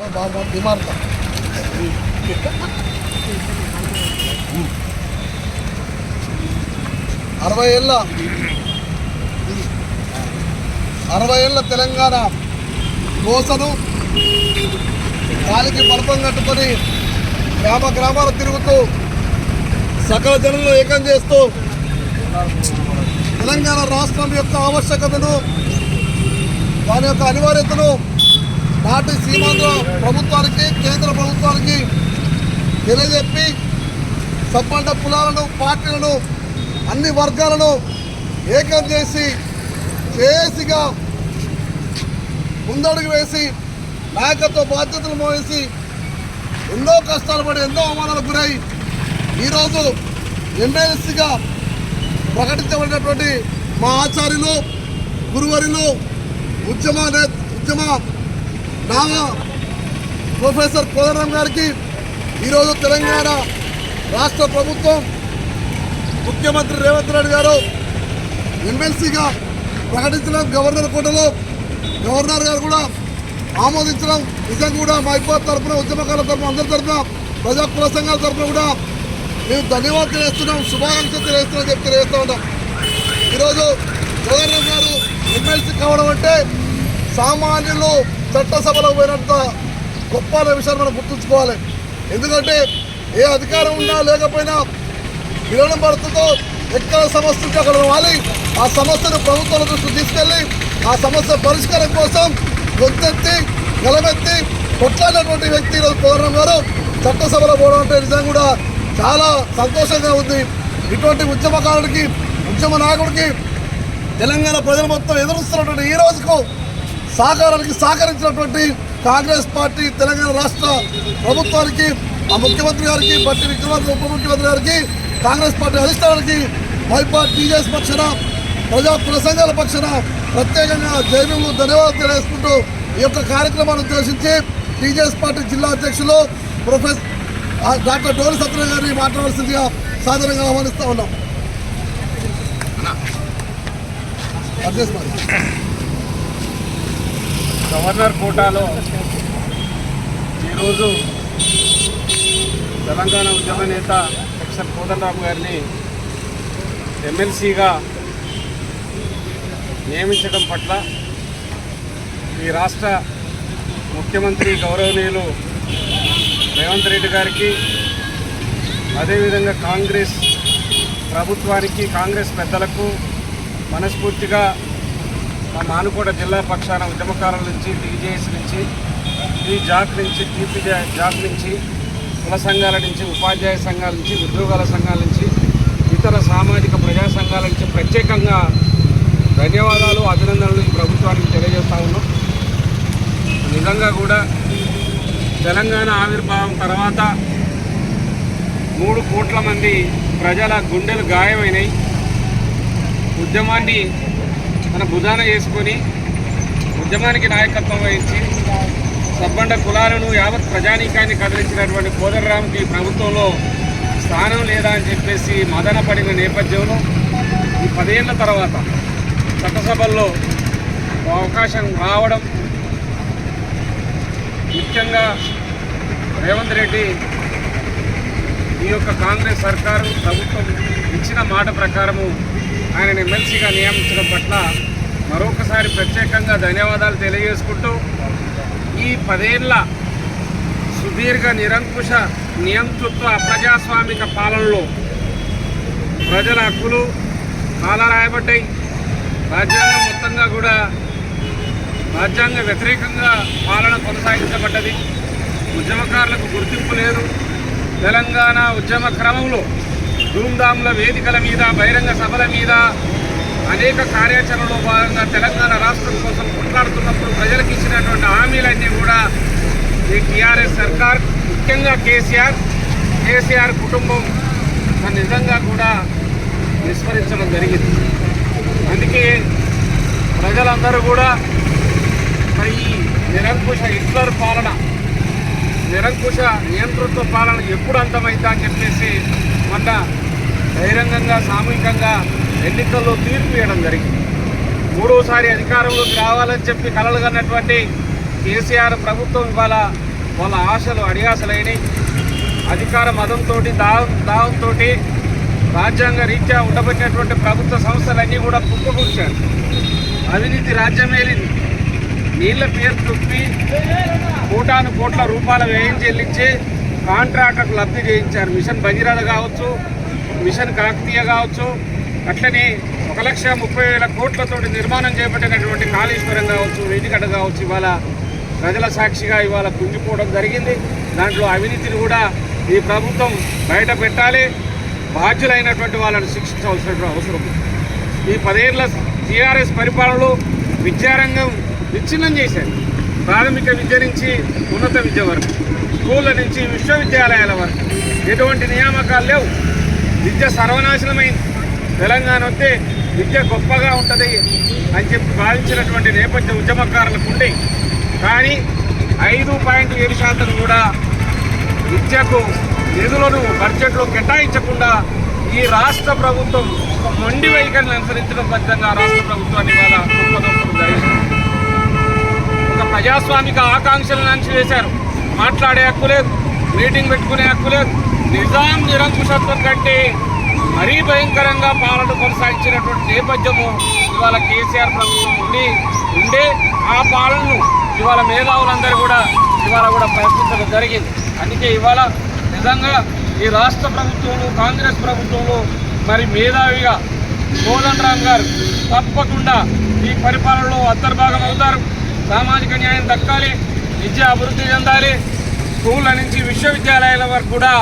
బాగా డిమాండ్ అరవై ఏళ్ళ. అరవై ఏళ్ళ తెలంగాణ కోసను కాలికి పలపం కట్టుకొని గ్రామ గ్రామాలు తిరుగుతూ సకల జనులను ఏకం చేస్తూ తెలంగాణ రాష్ట్రం యొక్క ఆవశ్యకతను దాని యొక్క అనివార్యతను నాటి సీమాంధ్ర ప్రభుత్వానికి కేంద్ర ప్రభుత్వానికి తెలియజెప్పి సబ్బండ కులాలను పార్టీలను అన్ని వర్గాలను ఏకం చేసి చేసిగా ముందడుగు వేసి నాయకత్వ బాధ్యతలు మోసి ఎన్నో కష్టాలు పడి ఎన్నో అవమానాలకు గురై ఈరోజు ఎమ్మెల్సీగా ప్రకటించబడినటువంటి మా ఆచార్యులు గురువరులు ఉద్యమ ఉద్యమ నా ప్రొఫెసర్ కోదరం గారికి ఈరోజు తెలంగాణ రాష్ట్ర ప్రభుత్వం ముఖ్యమంత్రి రేవంత్ రెడ్డి గారు ఎమ్మెల్సీగా ప్రకటించడం గవర్నర్ కోటలో గవర్నర్ గారు కూడా ఆమోదించడం నిజంగా కూడా. మా ఇబ్బంది తరఫున ఉద్యమకారుల తరఫున అందరి తరఫున ప్రజా కుల సంఘాల తరఫున కూడా మేము ధన్యవాదాలు తెలియజేస్తున్నాం శుభాకాంక్షలు తెలియజేస్తున్నాం చెప్పి తెలియజేస్తూ ఉంటాం ఈరోజు గవర్నర్ గారు ఎమ్మెల్సీ కావడం అంటే సామాన్యులు చట్టసభలో పోయినంత గొప్ప అనే విషయాన్ని మనం గుర్తుంచుకోవాలి. ఎందుకంటే ఏ అధికారం ఉన్నా లేకపోయినా విలనం పడుతుందో ఎక్కడ సమస్య ఉంటే అక్కడ వాలి ఆ సమస్యను ప్రభుత్వాల దృష్టికి తీసుకెళ్ళి ఆ సమస్య పరిష్కారం కోసం గొంతెత్తి నిలబెత్తి కొట్లాడినటువంటి వ్యక్తి ఈరోజు పౌర్ణం గారు చట్టసభలో పోవడం అంటే నిజంగా కూడా చాలా సంతోషంగా ఉంది. ఇటువంటి ఉద్యమకారుడికి ఉద్యమ నాయకుడికి తెలంగాణ ప్రజలు మొత్తం ఎదురుస్తున్నటువంటి ఈ రోజుకు సహకారానికి సహకరించినటువంటి కాంగ్రెస్ పార్టీ తెలంగాణ రాష్ట్ర ప్రభుత్వానికి ఆ ముఖ్యమంత్రి గారికి బట్టి విక్రమార్క ఉప ముఖ్యమంత్రి గారికి కాంగ్రెస్ పార్టీ అధిష్టానానికి వైపా టీజేఎస్ పక్షాన ప్రజా ప్రసంగాల పక్షన పక్షాన ప్రత్యేకంగా జైలు ధన్యవాదాలు తెలియజేసుకుంటూ ఈ యొక్క కార్యక్రమాన్ని ఉద్దేశించి టీజేఎస్ పార్టీ జిల్లా అధ్యక్షులు ప్రొఫెసర్ డాక్టర్ డోలి సత్య గారిని మాట్లాడాల్సిందిగా సాధారణంగా ఆహ్వానిస్తూ ఉన్నాం అడ్రస్ మరి. గవర్నర్ కోటాలో ఈరోజు తెలంగాణ ఉద్యమ నేత ప్రొఫెసర్ కోదండరామ్ గారిని ఎమ్మెల్సీగా నియమించడం పట్ల ఈ రాష్ట్ర ముఖ్యమంత్రి గౌరవనీయులు రేవంత్ రెడ్డి గారికి అదేవిధంగా కాంగ్రెస్ ప్రభుత్వానికి కాంగ్రెస్ పెద్దలకు మనస్ఫూర్తిగా మా మానుకోట జిల్లా పక్షాన ఉద్యమకారుల నుంచి టీజేఎస్ నుంచి టీ జాక్ నుంచి టీపీ జాక్ నుంచి కుల సంఘాల నుంచి ఉపాధ్యాయ సంఘాల నుంచి ఉద్యోగాల సంఘాల నుంచి ఇతర సామాజిక ప్రజా సంఘాల నుంచి ప్రత్యేకంగా ధన్యవాదాలు అభినందనలు ఈ ప్రభుత్వానికి తెలియజేస్తా ఉన్నాం. నిజంగా కూడా తెలంగాణ ఆవిర్భావం తర్వాత మూడు కోట్ల మంది ప్రజల గుండెలు గాయమైనాయి. ఉద్యమాన్ని మన భుజాన చేసుకొని ఉద్యమానికి నాయకత్వం వహించి సబ్బండ కులాలను యావత్ ప్రజానీకాన్ని కదిలించినటువంటి కోదర్రామ్కి ప్రభుత్వంలో స్థానం లేదా అని చెప్పేసి మదన పడిన నేపథ్యంలో ఈ పదేళ్ళ తర్వాత చట్టసభల్లో అవకాశం రావడం ముఖ్యంగా రేవంత్ రెడ్డి ఈ యొక్క కాంగ్రెస్ సర్కారు ప్రభుత్వం ఇచ్చిన మాట ప్రకారము ఆయన ఎమ్మెల్సీగా నియమించడం పట్ల మరొకసారి ప్రత్యేకంగా ధన్యవాదాలు తెలియజేసుకుంటూ ఈ పదేళ్ళ సుదీర్ఘ నిరంకుశ నియంతృత్వ అప్రజాస్వామిక పాలనలో ప్రజల హక్కులు కాలరాయబడ్డాయి రాజ్యాంగం మొత్తంగా కూడా రాజ్యాంగ వ్యతిరేకంగా పాలన కొనసాగించబడ్డది. ఉద్యమకారులకు గుర్తింపు లేదు. తెలంగాణ ఉద్యమ క్రమంలో ధూమ్ధాముల వేదికల మీద బహిరంగ సభల మీద అనేక కార్యాచరణలో భాగంగా తెలంగాణ రాష్ట్రం కోసం కొట్లాడుతున్నప్పుడు ప్రజలకు ఇచ్చినటువంటి హామీలన్నీ కూడా ఈ టీఆర్ఎస్ సర్కార్ ముఖ్యంగా కేసీఆర్ కేసీఆర్ కుటుంబం నిజంగా కూడా విస్మరించడం జరిగింది. అందుకే ప్రజలందరూ కూడా మరి ఈ నిరంకుశ హిట్లర్ పాలన నిరంకుశ నియంతృత్వ పాలన ఎప్పుడు అంతమైందా అని చెప్పేసి మొన్న బహిరంగంగా సామూహికంగా ఎన్నికల్లో తీర్పు ఇవ్వడం జరిగింది. మూడోసారి అధికారంలోకి రావాలని చెప్పి కలలు కన్నటువంటి కేసీఆర్ ప్రభుత్వం ఇవాళ వాళ్ళ ఆశలు అడియాసలైనవి అధికార మదంతో దావం దావంతో రాజ్యాంగ రీత్యా ఉండబట్టినటువంటి ప్రభుత్వ సంస్థలన్నీ కూడా కుప్పకూర్చారు అవినీతి రాజ్యమేలింది. నీళ్ళ పేరు తొప్పి కోటాను కోట్ల రూపాయల వ్యయం చెల్లించి కాంట్రాక్టర్కు లబ్ధి చేయించారు మిషన్ భగీరథ కావచ్చు మిషన్ కాకతీయ కావచ్చు అట్లనే ఒక లక్ష ముప్పై వేల కోట్లతోటి నిర్మాణం చేపట్టినటువంటి కాళేశ్వరం కావచ్చు వేదికట కావచ్చు ఇవాళ ప్రజల సాక్షిగా ఇవాళ కుంగిపోవడం జరిగింది దాంట్లో అవినీతిని కూడా ఈ ప్రభుత్వం బయట పెట్టాలి బాధ్యులైనటువంటి వాళ్ళని శిక్షించవలసిన అవసరం ఈ పదేళ్ళ టీఆర్ఎస్ పరిపాలనలో విద్యారంగం విచ్ఛిన్నం చేశారు. ప్రాథమిక విద్య నుంచి ఉన్నత విద్య వరకు స్కూళ్ళ నుంచి విశ్వవిద్యాలయాల వరకు. ఎటువంటి నియామకాలు లేవు. విద్య సర్వనాశనమైంది. తెలంగాణ వస్తే విద్య గొప్పగా ఉంటుంది అని చెప్పి భావించినటువంటి నేపథ్య ఉద్యమకారులకు ఉండే కానీ ఐదు పాయింట్ ఏడు శాతం కూడా విద్యకు నిధులను బడ్జెట్లో కేటాయించకుండా ఈ రాష్ట్ర ప్రభుత్వం మొండి వైఖరిని అనుసరించడం ఫలితంగా రాష్ట్ర ప్రభుత్వాన్ని ఇవాళ గొప్ప ప్రజాస్వామిక ఆకాంక్షలను అణచివేశారు మాట్లాడే హక్కు లేదు మీటింగ్ పెట్టుకునే హక్కు లేదు. నిజాం నిరంకుశత్వం కంటే మరీ భయంకరంగా పాలన కొనసాగించినటువంటి నేపథ్యము ఇవాళ కేసీఆర్ ప్రభుత్వం ఉండి ఉండే ఆ పాలనను ఇవాళ మేధావులందరూ కూడా ఇవాళ కూడా ప్రశ్నించడం జరిగింది. అందుకే ఇవాళ నిజంగా ఈ రాష్ట్ర ప్రభుత్వంలో కాంగ్రెస్ ప్రభుత్వంలో మరి మేధావిగా కోదండరామ్ గారు తప్పకుండా ఈ పరిపాలనలో అంతర్భాగం అవుతారు సామాజిక న్యాయం దక్కాలి విద్య అభివృద్ధి చెందాలి. స్కూళ్ళ నుంచి విశ్వవిద్యాలయాల వరకు కూడా